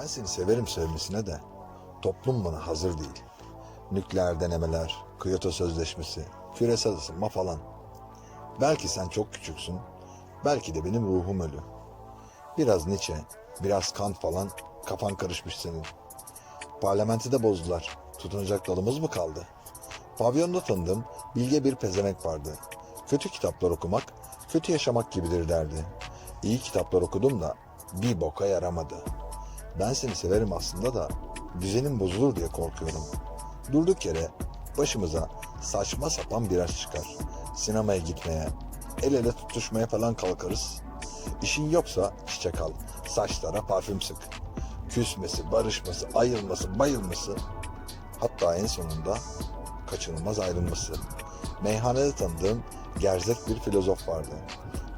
Ben seni severim sevmesine de toplum buna hazır değil. Nükleer denemeler, Kyoto Sözleşmesi, küresel ısınma falan. Belki sen çok küçüksün, belki de benim ruhum ölü. Biraz Nietzsche, biraz Kant falan kafan karışmış senin. Parlamenti de bozdular. Tutunacak dalımız mı kaldı? Pavyonda tanıdığım bilge bir pezemek vardı. Kötü kitaplar okumak, kötü yaşamak gibidir derdi. İyi kitaplar okudum da bir boka yaramadı. Ben seni severim aslında da düzenin bozulur diye korkuyorum. Durduk yere başımıza saçma sapan bir aşk çıkar. Sinemaya gitmeye, el ele tutuşmaya falan kalkarız. İşin yoksa çiçek al, saçlara parfüm sık. Küsmesi, barışması, ayılması, bayılması, hatta en sonunda kaçınılmaz ayrılması. Meyhanede tanıdığım gerzek bir filozof vardı.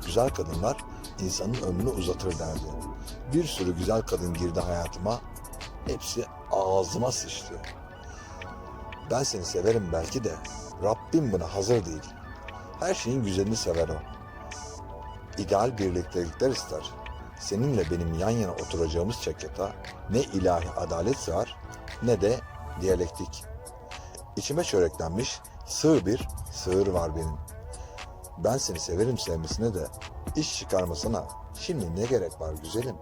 Güzel kadınlar insanın ömrünü uzatır derdi. Bir sürü güzel kadın girdi hayatıma. Hepsi ağzıma sıçtı. Ben seni severim belki de Rabbim buna hazır değil. Her şeyin güzelini sever o. İdeal birliktelikler ister. Seninle benim yan yana oturacağımız çekyata ne ilahi adalet sığar ne de diyalektik. İçime çöreklenmiş sığ bir sığır var benim. Ben seni severim sevmesine de iş çıkarmasına şimdi ne gerek var güzelim?